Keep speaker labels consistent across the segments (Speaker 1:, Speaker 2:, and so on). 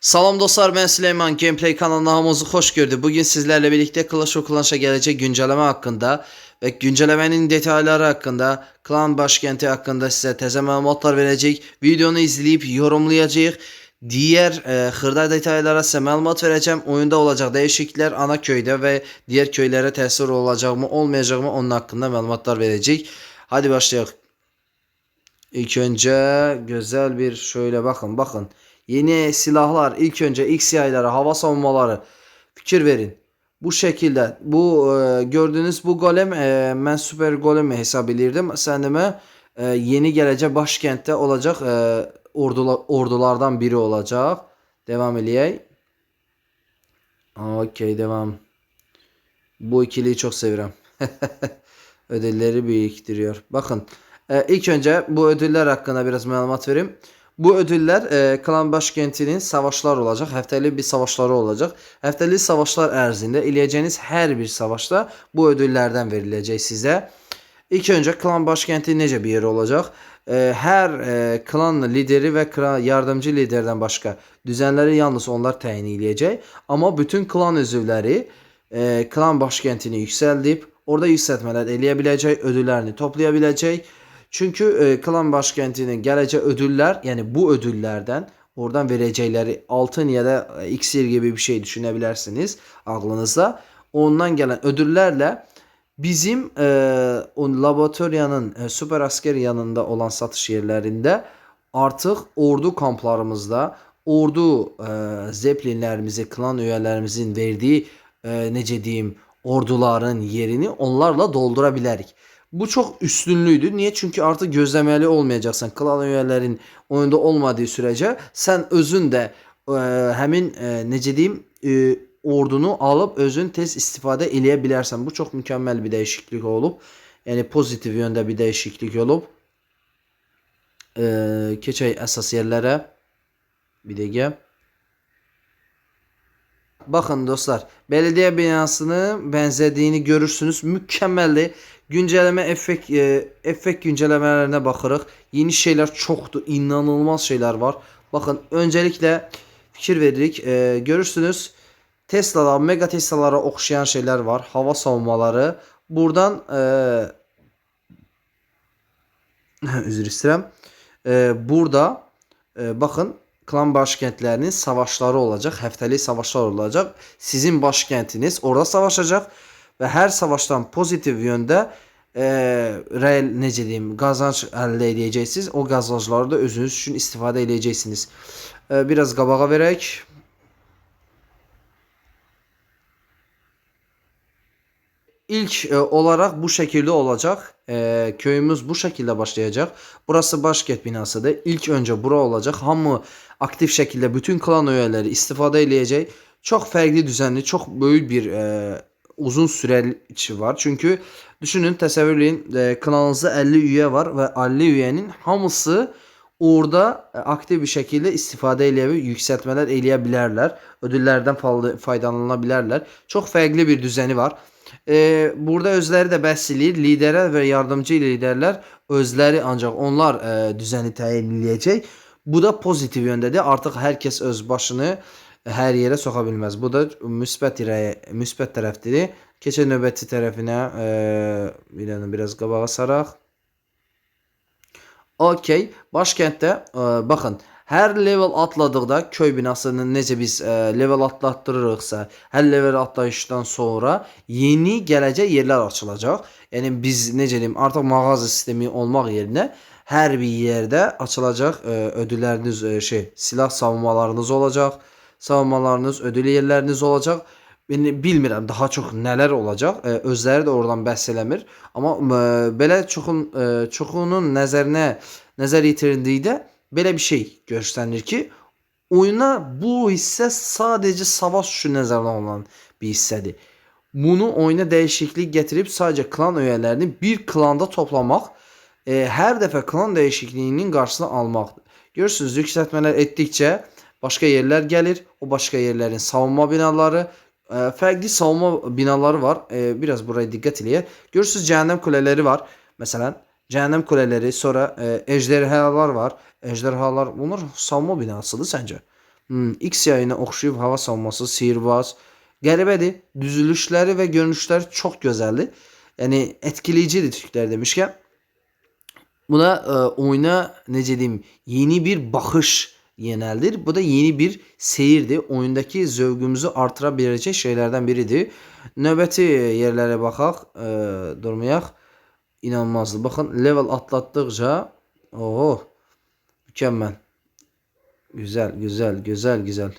Speaker 1: Salam dostlar ben Süleyman Gameplay kanalına hamınızı hoş gördük. Bugün sizlerle birlikte Clash of Clans'a gelecek güncelleme hakkında ve güncellemenin detayları hakkında, klan başkenti hakkında size təzə məlumatlar verəcək. Videonu izleyip yorumlayacağıq. Diğer e, xırda detaylara size məlumat vereceğim. Oyunda olacak değişiklikler ana köyde ve diğer köylere təsir olacak mı olmayacak mı onun hakkında məlumatlar verəcək. Hadi başlayalım. İlk önce güzel bir şöyle bakın bakın. Yeni silahlar ilk önce X hava savunmaları fikir verin. Bu şekilde bu e, gördüğünüz bu golem e, ben süper golem hesap edirdim. Sendime e, yeni gelecek başkentte olacak e, ordula, ordulardan biri olacak. Devam eləyək. Okey devam. Bu ikiliyi çok seviyorum. Ödülleri biriktiriyor. Bakın e, ilk önce bu ödüller hakkında biraz məlumat verim. Bu ödüller e, klan başkentinin savaşlar olacak. Həftəlik bir savaşları olacak. Həftəlik savaşlar ərzində eləyəcəyiniz hər bir savaşda bu ödüllerden veriləcək sizə. İlk önce klan başkenti necə bir yer olacak? E, hər e, klan lideri və klan yardımcı liderdən başqa düzənləri yalnız onlar təyin eləyəcək. Amma bütün klan üzvləri e, klan başkentini yüksəldib orada yüksəltmələr eləyə biləcək, ödüllərini toplaya biləcək. Çünkü e, klan başkentinin gelecek ödüller yani bu ödüllerden oradan verecekleri altın ya da iksir gibi bir şey düşünebilirsiniz aklınızda. Ondan gelen ödüllerle bizim e, o laboratuvaryanın e, süper asker yanında olan satış yerlerinde artık ordu kamplarımızda ordu e, zeplinlerimizi klan üyelerimizin verdiği e, necə deyim orduların yerini onlarla doldurabilirik. Bu çok üstünlüydü. Niye? Çünkü artık gözlemeli olmayacaksan. Klan üyelerin oyunda olmadığı sürece sen özün de e, həmin e, necə deyim e, ordunu alıp özün tez istifade eləyə. Bu çok mükemmel bir değişiklik olup yani pozitif yönde bir değişiklik olup e, keçək əsas yerlərə bir dəqiqə. Bakın dostlar, belediye binasını benzediğini görürsünüz. Mükemmeldi. Güncelleme efekt e, efekt güncellemelerine baxırıq. Yeni şeyler çoktu. inanılmaz şeyler var. Bakın öncelikle fikir veririk. E, görürsünüz Tesla'lar, mega Tesla'lara oxşayan şeyler var. Hava savunmaları. Buradan e, üzr istəyirəm. E, burada e, bakın klan başkentlerinin savaşları olacak. Həftəlik savaşlar olacak. Sizin başkentiniz orada savaşacak ve her savaştan pozitif yönde e, reel necə deyim qazanc əldə edəcəksiniz. O qazancları da özünüz üçün istifadə edəcəksiniz. E, biraz qabağa verək. İlk e, olarak bu şekilde olacak. E, köyümüz bu şekilde başlayacak. Burası başkent binasıdır. İlk önce bura olacak. Hamı aktif şekilde bütün klan üyeleri istifade edecek. Çok farklı düzenli, çok büyük bir e, uzun süreci var. Çünkü düşünün təsəvvürləyin e, klanınızda 50 üye var ve 50 üyenin hamısı orada e, aktif bir şekilde istifade eləyə və yüksəltmələr eləyə bilərlər. Ödüllərdən faydalana bilərlər. Çox bir düzəni var. E, burada özləri də bəhs eləyir. Liderlər yardımcı liderlər özləri ancaq onlar e, düzəni təyin eləyəcək. Bu da pozitiv yöndədir. Artıq hər kəs öz başını hər yerə soxa bilməz. Bu da müsbət irəyə, müsbət tərəfdir. Keçək növbəti tərəfinə, e, biraz qabağa saraq. Okey. Başkentdə e, baxın, hər level atladıqda köy binasını necə biz e, level atlatdırırıqsa, hər level atlayışdan sonra yeni gələcək yerlər açılacaq. Yəni biz necə deyim, artıq mağaza sistemi olmaq yerinə hər bir yerdə açılacaq e, ödülləriniz, e, şey, silah savunmalarınız olacaq savunmalarınız, ödül yerləriniz olacaq. Yəni bilmirəm daha çox nələr olacaq. E, özləri də oradan bəhs eləmir. Amma e, belə çoxun e, çoxunun nəzərinə nəzər yetirdikdə belə bir şey göstərilir ki, oyuna bu hissə sadəcə savaş üçün nəzərdə alınan bir hissədir. Bunu oyuna dəyişiklik gətirib sadəcə klan üyələrini bir klanda toplamaq, e, hər dəfə klan dəyişikliyinin qarşısını almaqdır. Görürsüz, yüksəltmələr etdikcə başka yerler gelir. O başka yerlerin savunma binaları, e, farklı savunma binaları var. E, biraz buraya dikkat eləyə. Görürsüz cehennem kuleleri var. Mesela cehennem kuleleri, sonra e, ejderhalar var. Ejderhalar bunlar savunma binasıdır sence? Hmm, X yayına oxşayıb hava savunması, sihirbaz. Qəribədir. Düzülüşləri və görünüşləri çox gözəldir. Yəni etkileyicidir Türklər demişkən. Buna e, oyuna necə deyim, yeni bir baxış yöneldir. Bu da yeni bir seyirdir. Oyundaki zövqümüzü artırabilecek şeylerden biridir. Növbəti yerlərə baxaq, e, durmayaq. İnanılmazdır. Baxın, level atlatdıqca, oho, mükemmel. Güzel, güzel, güzel, güzel.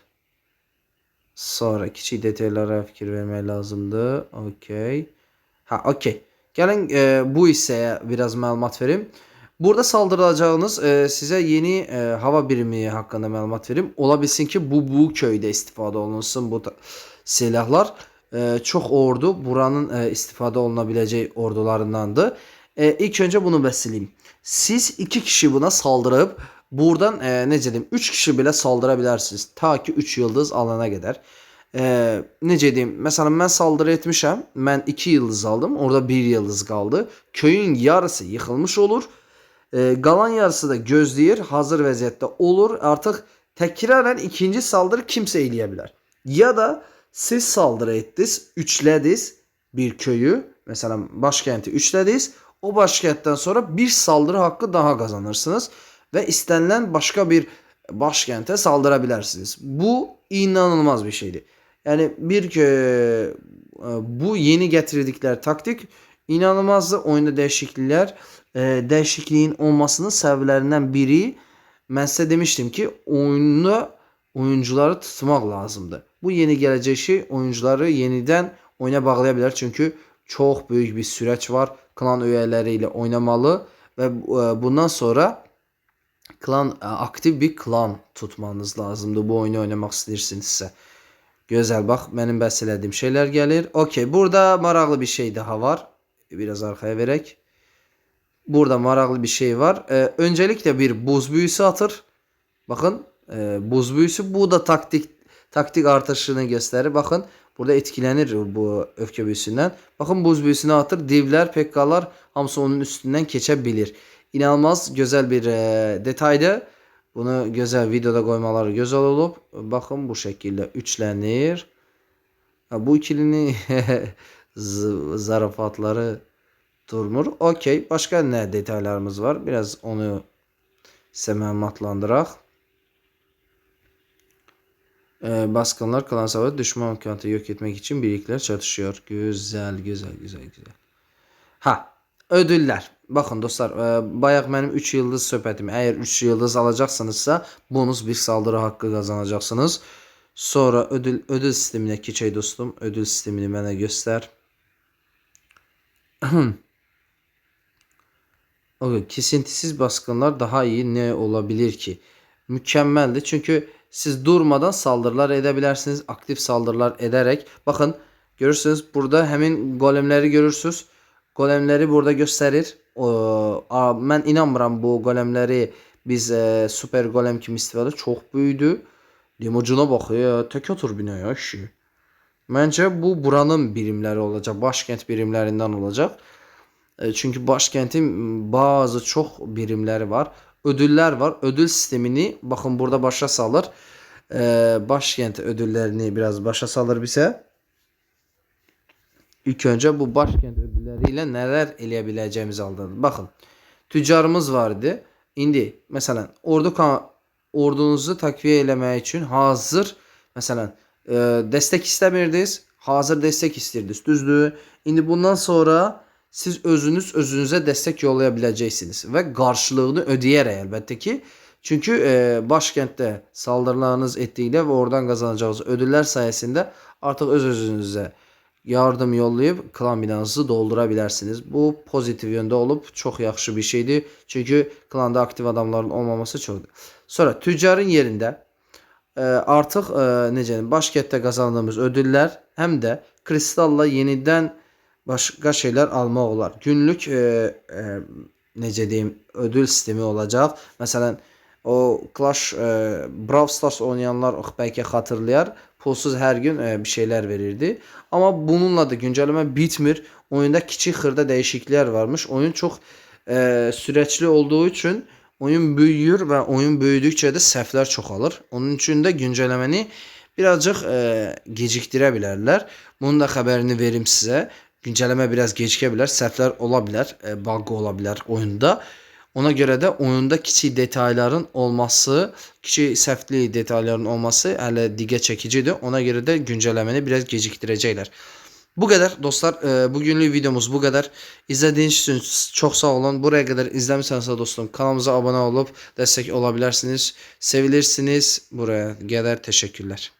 Speaker 1: Sonra kiçik detallara fikir vermək lazımdır. Okey. Ha, okey. Gəlin e, bu hissəyə biraz məlumat verim. Burada saldıracağınız e, size yeni e, hava birimi hakkında məlumat verim. Ola bilsin ki bu bu köydə istifadə olunsun bu silahlar. E, çox ordu buranın e, istifadə olunabiləcək ordularındandır. E, ilk önce bunu bəsləyim. Siz iki kişi buna saldırıp buradan e, necə deyim 3 kişi belə saldıra bilərsiniz. Ta ki 3 yıldız alana qədər. E, necə deyim? Məsələn mən saldırı etmişəm. Mən 2 yıldız aldım. Orada 1 yıldız qaldı. Köyün yarısı yıxılmış olur. E, qalan yarısı da gözləyir, hazır vəziyyətdə olur. Artıq təkrarən ikinci saldırı kimsə eləyə. Ya da siz saldırı etdiniz, üçlədiniz bir köyü, məsələn başkenti üçlədiniz. O başkentdən sonra bir saldırı haqqı daha qazanırsınız və istənilən başqa bir başkentə saldıra bilərsiniz. Bu inanılmaz bir şeydir. Yəni bir ki bu yeni getirdikleri taktik inanılmazdı. Oyunda dəyişikliklər, e, dəyişikliyin olmasının səbəblərindən biri mən sizə demişdim ki, oyunda oyuncuları tutmaq lazımdır. Bu yeni gələcək şey oyuncuları yenidən oyuna bağlaya bilər. Çünki çox böyük bir sürəç var. Klan üyeləri ilə oynamalı və e, bundan sonra klan e, aktiv bir klan tutmanız lazımdır bu oyunu oynamaq istəyirsinizsə. Gözəl bax mənim bəhs elədiyim şeylər gəlir. Okey, burada maraqlı bir şey daha var. Biraz arxaya verək. Burada maraqlı bir şey var. Ee, öncelikle bir buz büyüsü atır. Bakın e, buz büyüsü bu da taktik taktik artışını gösterir. Bakın burada etkilenir bu öfke büyüsünden. Bakın buz büyüsünü atır. Divler, pekkalar hamısı onun üstünden geçebilir. İnanılmaz güzel bir e, detaydı. Bunu güzel videoda koymaları güzel olup bakın bu şekilde üçlenir. Ha, bu ikilini zarafatları durmur. Okey. Başka ne detaylarımız var? Biraz onu size məlumatlandıraq. Ee, baskınlar klan savaşı düşman kantı yok etmek için birlikler çatışıyor. Güzel, güzel, güzel, güzel. Ha, ödüller. Bakın dostlar, e, bayaq mənim 3 yıldız söhbətim. Əgər 3 yıldız alacaqsınızsa, bonus bir saldırı haqqı qazanacaqsınız. Sonra ödül ödül sisteminə keçək dostum. Ödül sistemini mənə göstər. Kesintisiz baskınlar daha iyi ne olabilir ki? Mükemmeldi çünkü siz durmadan saldırılar edebilirsiniz. Aktif saldırılar ederek. Bakın görürsünüz burada hemen golemleri görürsünüz. Golemleri burada gösterir. Mən inanmıram bu golemleri biz e, super golem kimi istifadə çok büyüdü. Limocuna bak ya. Tek otur binaya işi. Məncə bu buranın birimləri olacaq. Başkent birimlərindən olacaq. E, Çünkü başkentin bazı çok birimleri var. Ödüller var. Ödül sistemini bakın burada başa salır. E, başkent ödüllerini biraz başa salır bize. İlk önce bu başkent ödülleriyle neler eleyebileceğimizi aldırdı. Bakın tüccarımız vardı. İndi mesela ordu ordunuzu takviye eləmək üçün hazır mesela e, destek istemirdiniz. Hazır destek istirdiniz. Düzdür. İndi bundan sonra siz özünüz özünüze destek yollaya biləcəksiniz və qarşılığını ödəyərək əlbəttə ki. Çünki e, başkentdə saldırılarınız etdikdə və oradan qazanacağınız ödüllər sayəsində artıq öz özünüzə yardım yollayıb klan binanızı doldura bilərsiniz. Bu pozitiv yöndə olub çox yaxşı bir şeydir. Çünki klanda aktiv adamların olmaması çoxdur. Sonra tüccarın yerində artıq e, necə başkentdə qazandığımız ödüllər həm də kristalla yenidən başqa şeylər almaq olar. Günlük e, e, necə deyim, ödül sistemi olacaq. Məsələn, o Clash e, Brawl Stars oynayanlar bəlkə xatırlayar. Pulsuz hər gün e, bir şeylər verirdi. Amma bununla da güncəlləmə bitmir. Oyunda kiçik xırda dəyişikliklər varmış. Oyun çox e, sürətli olduğu üçün oyun büyüyür və oyun böyüdükcə də səhvlər çoxalır. Onun üçün də güncəlləməni birazcıq e, gecikdirə bilərlər. Bunun da xəbərini verim sizə. Güncəlləmə biraz gecikə bilər, səhvlər ola bilər, e, bug ola bilər oyunda. Ona görə də oyunda kiçik detalların olması, kiçik səhvli detalların olması hələ diqqət çəkicidir. Ona görə də güncəlləməni biraz gecikdirəcəklər. Bu kadar dostlar. E, bugünlük videomuz bu kadar. İzlediğiniz için çok sağ olun. Buraya kadar izlemişseniz dostum kanalımıza abone olup destek olabilirsiniz. Sevilirsiniz. Buraya kadar teşekkürler.